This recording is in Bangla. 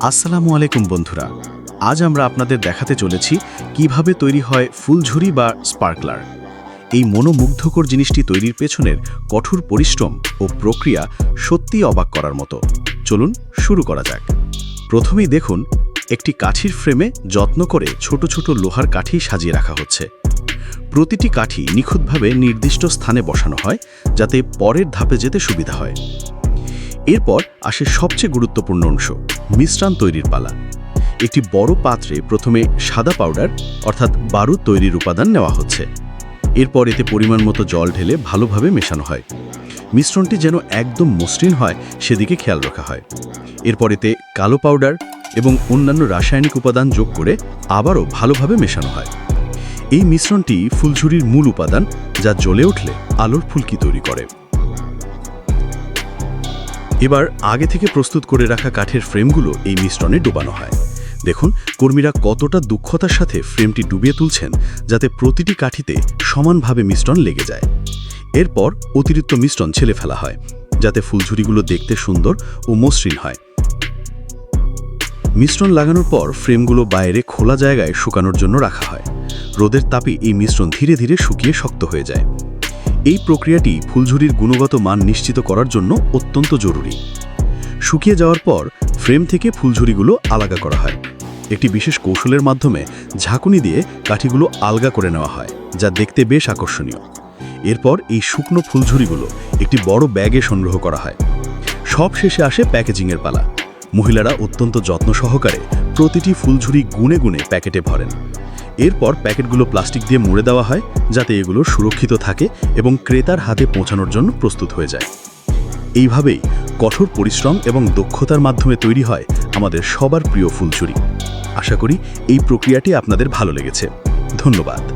আসসালামু আলাইকুম বন্ধুরা। আজ আমরা আপনাদের দেখাতে চলেছি কীভাবে তৈরি হয় ফুলঝুরি বা স্পার্কলার। এই মনোমুগ্ধকর জিনিসটি তৈরির পেছনের কঠোর পরিশ্রম ও প্রক্রিয়া সত্যিই অবাক করার মতো। চলুন শুরু করা যাক। প্রথমেই দেখুন, একটি কাঠির ফ্রেমে যত্ন করে ছোট ছোট লোহার কাঠি সাজিয়ে রাখা হচ্ছে। প্রতিটি কাঠি নিখুঁতভাবে নির্দিষ্ট স্থানে বসানো হয় যাতে পরের ধাপে যেতে সুবিধা হয়। এরপর আসে সবচেয়ে গুরুত্বপূর্ণ অংশ, মিশ্রণ তৈরির পালা। একটি বড় পাত্রে প্রথমে সাদা পাউডার অর্থাৎ বারুদ তৈরির উপাদান নেওয়া হচ্ছে। এরপর এতে পরিমাণ মতো জল ঢেলে ভালোভাবে মেশানো হয়। মিশ্রণটি যেন একদম মসৃণ হয়, সেদিকে খেয়াল রাখা হয়। এরপর এতে কালো পাউডার এবং অন্যান্য রাসায়নিক উপাদান যোগ করে আবারও ভালোভাবে মেশানো হয়। এই মিশ্রণটি ফুলঝুরির মূল উপাদান, যা জ্বলে উঠলে আলোর ফুলকি তৈরি করে। এবার আগে থেকে প্রস্তুত করে রাখা কাঠের ফ্রেমগুলো এই মিশ্রণে ডোবানো হয়। দেখুন, কর্মীরা কতটা দুঃখতার সাথে ফ্রেমটি ডুবিয়ে তুলছেন যাতে প্রতিটি কাঠিতে সমানভাবে মিশ্রণ লেগে যায়। এরপর অতিরিক্ত মিশ্রণ ছেলে ফেলা হয়, যাতে ফুলঝুরিগুলো দেখতে সুন্দর ও মসৃণ হয়। মিশ্রণ লাগানোর পর ফ্রেমগুলো বাইরে খোলা জায়গায় শুকানোর জন্য রাখা হয়। রোদের তাপে এই মিশ্রণ ধীরে ধীরে শুকিয়ে শক্ত হয়ে যায়। এই প্রক্রিয়াটি ফুলঝুরির গুণগত মান নিশ্চিত করার জন্য অত্যন্ত জরুরি। শুকিয়ে যাওয়ার পর ফ্রেম থেকে ফুলঝুরিগুলো আলাদা করা হয়। একটি বিশেষ কৌশলের মাধ্যমে ঝাঁকুনি দিয়ে কাঠিগুলো আলগা করে নেওয়া হয়, যা দেখতে বেশ আকর্ষণীয়। এরপর এই শুকনো ফুলঝুরিগুলো একটি বড় ব্যাগে সংগ্রহ করা হয়। সব শেষে আসে প্যাকেজিংয়ের পালা। মহিলারা অত্যন্ত যত্ন সহকারে প্রতিটি ফুলঝুরি গুনে গুনে প্যাকেটে ভরেন। এরপর প্যাকেটগুলো প্লাস্টিক দিয়ে মুড়ে দেওয়া হয়, যাতে এগুলো সুরক্ষিত থাকে এবং ক্রেতার হাতে পৌঁছানোর জন্য প্রস্তুত হয়ে যায়। এইভাবেই কঠোর পরিশ্রম এবং দক্ষতার মাধ্যমে তৈরি হয় আমাদের সবার প্রিয় ফুলচুরি আশা করি এই প্রক্রিয়াটি আপনাদের ভালো লেগেছে। ধন্যবাদ।